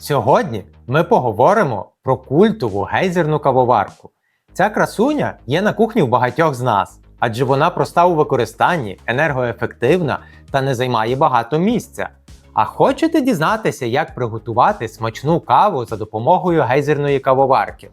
Сьогодні ми поговоримо про культову гейзерну кавоварку. Ця красуня є на кухні у багатьох з нас, адже вона проста у використанні, енергоефективна та не займає багато місця. А хочете дізнатися, як приготувати смачну каву за допомогою гейзерної кавоварки?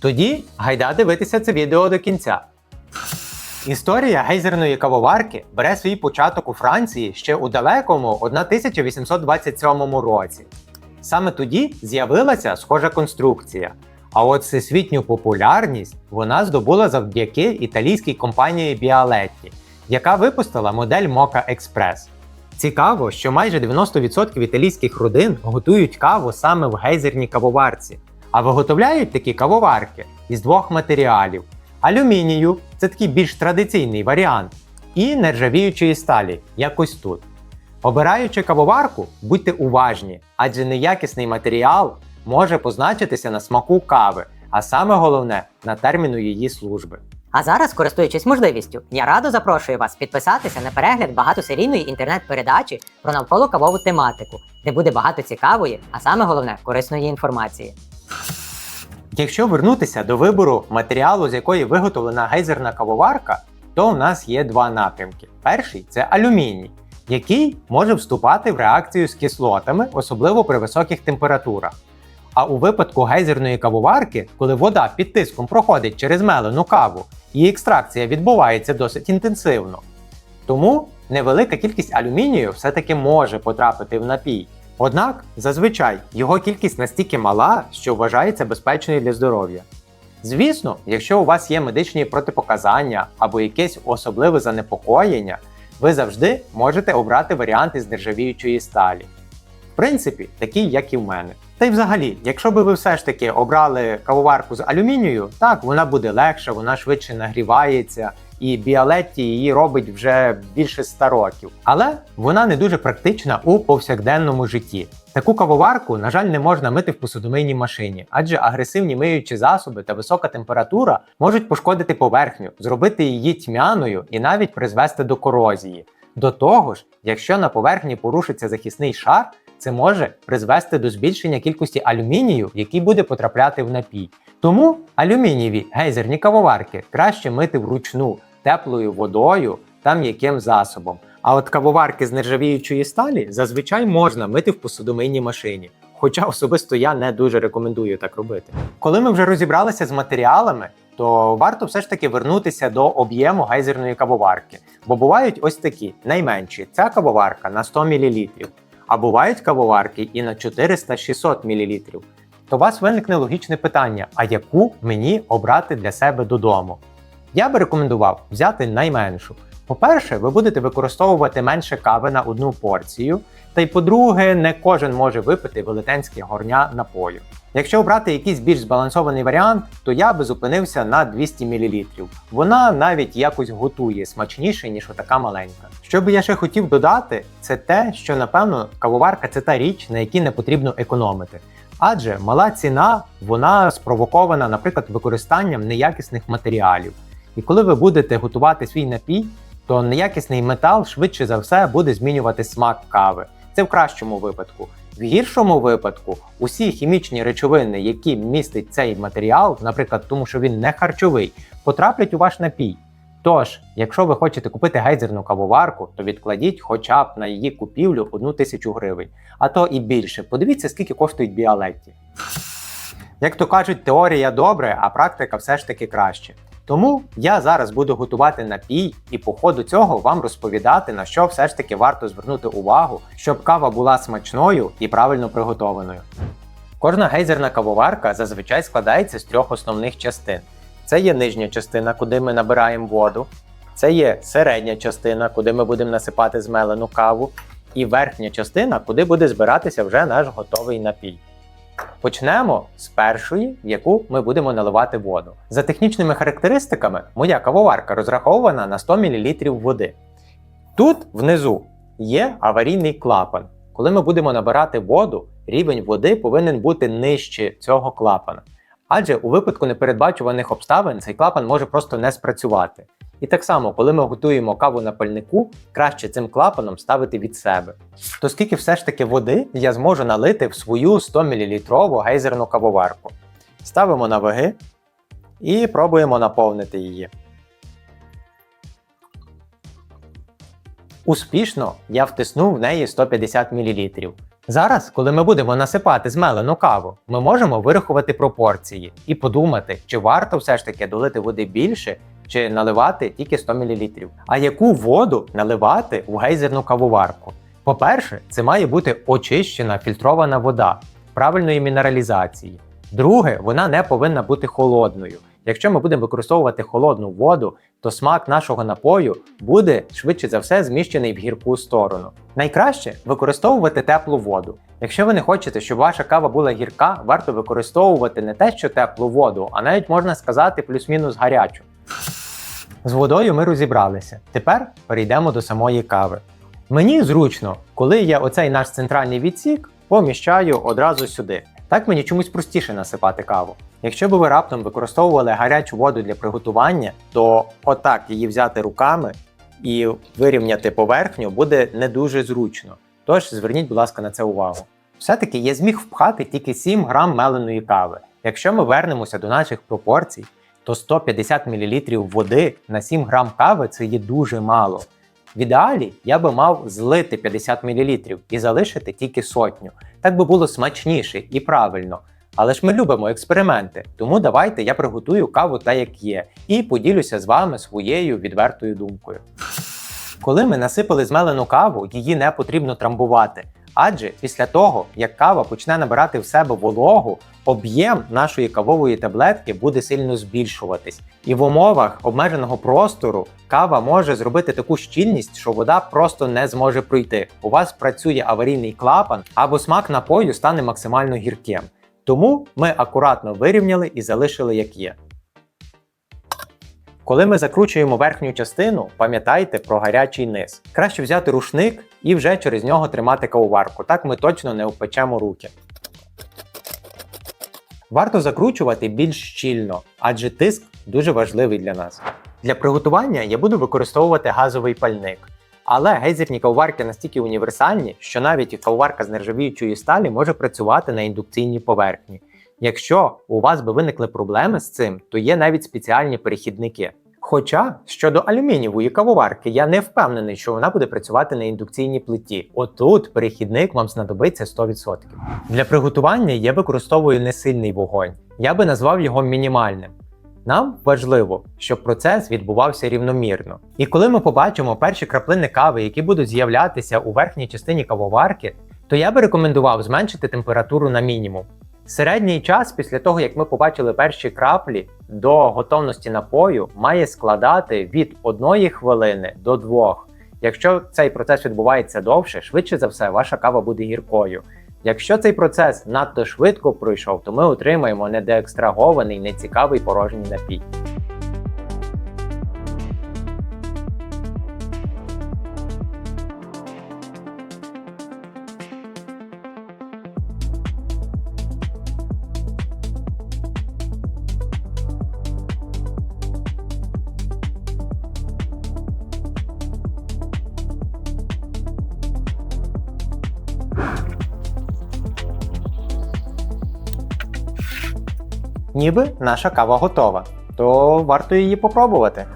Тоді гайда дивитися це відео до кінця. Історія гейзерної кавоварки бере свій початок у Франції ще у далекому 1827 році. Саме тоді з'явилася схожа конструкція. А от всесвітню популярність вона здобула завдяки італійській компанії Bialetti, яка випустила модель Mocha Express. Цікаво, що майже 90% італійських родин готують каву саме в гейзерній кавоварці, а виготовляють такі кавоварки із двох матеріалів: алюмінію це такий більш традиційний варіант, і нержавіючої сталі, як ось тут. Обираючи кавоварку, будьте уважні, адже неякісний матеріал може позначитися на смаку кави, а саме головне на терміну її служби. А зараз, користуючись можливістю, я радо запрошую вас підписатися на перегляд багатосерійної інтернет-передачі про навколо-кавову тематику, де буде багато цікавої, а саме головне корисної інформації. Якщо вернутися до вибору матеріалу, з якої виготовлена гейзерна кавоварка, то у нас є два напрямки. Перший це алюміній, який може вступати в реакцію з кислотами, особливо при високих температурах. А у випадку гейзерної кавоварки, коли вода під тиском проходить через мелену каву, її екстракція відбувається досить інтенсивно. Тому невелика кількість алюмінію все-таки може потрапити в напій. Однак, зазвичай його кількість настільки мала, що вважається безпечною для здоров'я. Звісно, якщо у вас є медичні протипоказання або якесь особливе занепокоєння, ви завжди можете обрати варіанти з нержавіючої сталі. В принципі, такі, як і в мене. Та й взагалі, якщо би ви все ж таки обрали кавоварку з алюмінію, так, вона буде легша, вона швидше нагрівається, і Біалетті її робить вже більше 100 років. Але вона не дуже практична у повсякденному житті. Таку кавоварку, на жаль, не можна мити в посудомийній машині, адже агресивні миючі засоби та висока температура можуть пошкодити поверхню, зробити її тьмяною і навіть призвести до корозії. До того ж, якщо на поверхні порушиться захисний шар, це може призвести до збільшення кількості алюмінію, який буде потрапляти в напій. Тому алюмінієві гейзерні кавоварки краще мити вручну теплою водою та м'яким засобом. А от кавоварки з нержавіючої сталі зазвичай можна мити в посудомийній машині. Хоча особисто я не дуже рекомендую так робити. Коли ми вже розібралися з матеріалами, то варто все ж таки вернутися до об'єму гейзерної кавоварки. Бо бувають ось такі найменші. Ця кавоварка на 100 мл, а бувають кавоварки і на 400-600 мл. То у вас виникне логічне питання: а яку мені обрати для себе додому? Я би рекомендував взяти найменшу. По-перше, ви будете використовувати менше кави на одну порцію, та й по-друге, не кожен може випити велетенське горня напою. Якщо обрати якийсь більш збалансований варіант, то я би зупинився на 200 мл. Вона навіть якось готує смачніше, ніж отака маленька. Що би я ще хотів додати, це те, що напевно кавоварка це та річ, на якій не потрібно економити. Адже мала ціна вона спровокована, наприклад, використанням неякісних матеріалів. І коли ви будете готувати свій напій, то неякісний метал швидше за все буде змінювати смак кави. Це в кращому випадку. В гіршому випадку усі хімічні речовини, які містить цей матеріал, наприклад, тому що він не харчовий, потраплять у ваш напій. Тож, якщо ви хочете купити гейзерну кавоварку, то відкладіть хоча б на її купівлю одну тисячу гривень, а то і більше. Подивіться, скільки коштують біалетті. Як то кажуть, теорія добре, а практика все ж таки краще. Тому я зараз буду готувати напій і по ходу цього вам розповідати, на що все ж таки варто звернути увагу, щоб кава була смачною і правильно приготованою. Кожна гейзерна кавоварка зазвичай складається з трьох основних частин. Це є нижня частина, куди ми набираємо воду, це є середня частина, куди ми будемо насипати змелену каву, і верхня частина, куди буде збиратися вже наш готовий напій. Почнемо з першої, в яку ми будемо наливати воду. За технічними характеристиками, моя кавоварка розрахована на 100 мл води. Тут внизу є аварійний клапан. Коли ми будемо набирати воду, рівень води повинен бути нижче цього клапана. Адже у випадку непередбачуваних обставин цей клапан може просто не спрацювати. І так само, коли ми готуємо каву на пальнику, краще цим клапаном ставити від себе. То скільки все ж таки води я зможу налити в свою 100 мл гейзерну кавоварку. Ставимо на ваги і пробуємо наповнити її. Успішно я втиснув в неї 150 мл. Зараз, коли ми будемо насипати змелену каву, ми можемо вирахувати пропорції і подумати, чи варто все ж таки долити води більше, чи наливати тільки 100 мл. А яку воду наливати у гейзерну кавоварку? По-перше, це має бути очищена фільтрована вода правильної мінералізації. Друге, вона не повинна бути холодною. Якщо ми будемо використовувати холодну воду, то смак нашого напою буде швидше за все зміщений в гірку сторону. Найкраще використовувати теплу воду. Якщо ви не хочете, щоб ваша кава була гірка, варто використовувати не те, що теплу воду, а навіть можна сказати плюс-мінус гарячу. З водою ми розібралися. Тепер перейдемо до самої кави. Мені зручно, коли я оцей наш центральний відсік поміщаю одразу сюди. Так мені чомусь простіше насипати каву. Якщо би ви раптом використовували гарячу воду для приготування, то отак її взяти руками і вирівняти поверхню буде не дуже зручно. Тож зверніть, будь ласка, на це увагу. Все-таки я зміг впхати тільки 7 грам меленої кави. Якщо ми вернемося до наших пропорцій, то 150 мл води на 7 грам кави це є дуже мало. В ідеалі я би мав злити 50 мл і залишити тільки сотню. Так би було смачніше і правильно. Але ж ми любимо експерименти, тому давайте я приготую каву так, як є, і поділюся з вами своєю відвертою думкою. Коли ми насипали змелену каву, її не потрібно трамбувати. Адже після того, як кава почне набирати в себе вологу, об'єм нашої кавової таблетки буде сильно збільшуватись. І в умовах обмеженого простору кава може зробити таку щільність, що вода просто не зможе пройти. У вас працює аварійний клапан або смак напою стане максимально гірким. Тому ми акуратно вирівняли і залишили як є. Коли ми закручуємо верхню частину, пам'ятайте про гарячий низ. Краще взяти рушник і вже через нього тримати кавоварку. Так ми точно не опечемо руки. Варто закручувати більш щільно, адже тиск дуже важливий для нас. Для приготування я буду використовувати газовий пальник. Але гейзерні кавоварки настільки універсальні, що навіть і кавоварка з нержавіючої сталі може працювати на індукційній поверхні. Якщо у вас би виникли проблеми з цим, то є навіть спеціальні перехідники. Хоча щодо алюмінієвої кавоварки, я не впевнений, що вона буде працювати на індукційній плиті. Отут перехідник вам знадобиться 100%. Для приготування я використовую несильний вогонь. Я би назвав його мінімальним. Нам важливо, щоб процес відбувався рівномірно. І коли ми побачимо перші краплини кави, які будуть з'являтися у верхній частині кавоварки, то я би рекомендував зменшити температуру на мінімум. Середній час після того, як ми побачили перші краплі до готовності напою, має складати від 1 хвилини до 2. Якщо цей процес відбувається довше, швидше за все, ваша кава буде гіркою. Якщо цей процес надто швидко пройшов, то ми отримаємо недеекстрагований, нецікавий порожній напій. Ніби наша кава готова, то варто її попробувати.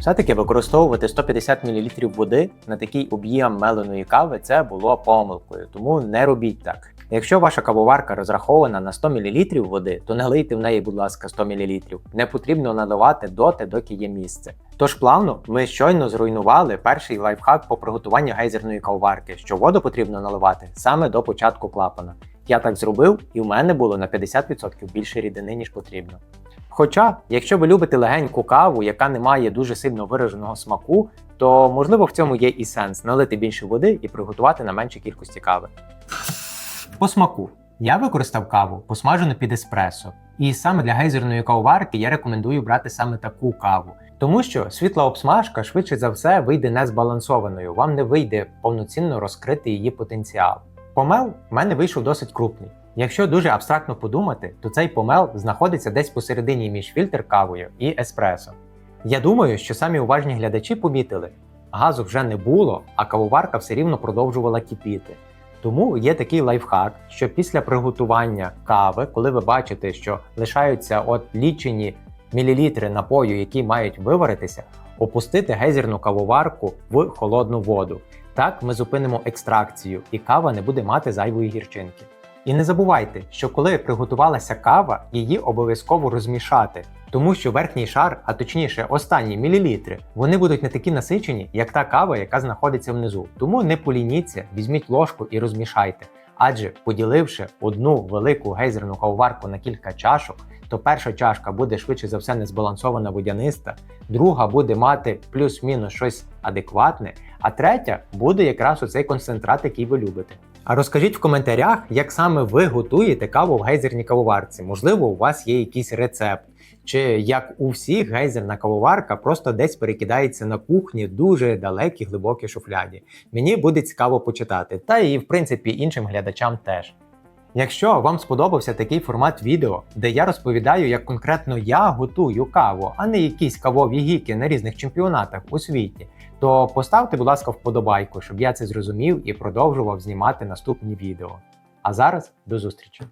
Все-таки використовувати 150 мл води на такий об'єм меленої кави це було помилкою, тому не робіть так. Якщо ваша кавоварка розрахована на 100 мл води, то не лийте в неї, будь ласка, 100 мл. Не потрібно наливати доти, доки є місце. Тож плавно ми щойно зруйнували перший лайфхак по приготуванню гейзерної кавоварки, що воду потрібно наливати саме до початку клапана. Я так зробив, і в мене було на 50% більше рідини, ніж потрібно. Хоча, якщо ви любите легеньку каву, яка не має дуже сильно вираженого смаку, то можливо в цьому є і сенс налити більше води і приготувати на меншій кількості кави. По смаку. Я використав каву, посмажену під еспресо. І саме для гейзерної кавоварки я рекомендую брати саме таку каву. Тому що світла обсмажка швидше за все вийде незбалансованою, вам не вийде повноцінно розкрити її потенціал. Помел в мене вийшов досить крупний. Якщо дуже абстрактно подумати, то цей помел знаходиться десь посередині між фільтр кавою і еспресо. Я думаю, що самі уважні глядачі помітили, газу вже не було, а кавоварка все рівно продовжувала кипіти. Тому є такий лайфхак, що після приготування кави, коли ви бачите, що лишаються от лічені мілілітри напою, які мають виваритися, опустити гейзерну кавоварку в холодну воду. Так ми зупинимо екстракцію, і кава не буде мати зайвої гірчинки. І не забувайте, що коли приготувалася кава, її обов'язково розмішати, тому що верхній шар, а точніше останні мілілітри, вони будуть не такі насичені, як та кава, яка знаходиться внизу. Тому не полініться, візьміть ложку і розмішайте. Адже поділивши одну велику гейзерну кавоварку на кілька чашок, то перша чашка буде швидше за все незбалансована водяниста, друга буде мати плюс-мінус щось адекватне, а третя буде якраз оцей концентрат, який ви любите. А розкажіть в коментарях, як саме ви готуєте каву в гейзерній кавоварці. Можливо, у вас є якийсь рецепт, чи як у всіх гейзерна кавоварка просто десь перекидається на кухні дуже далекі глибокі шуфляді. Мені буде цікаво почитати, та і в принципі іншим глядачам теж. Якщо вам сподобався такий формат відео, де я розповідаю, як конкретно я готую каву, а не якісь кавові гіки на різних чемпіонатах у світі, то поставте, будь ласка, вподобайку, щоб я це зрозумів і продовжував знімати наступні відео. А зараз до зустрічі!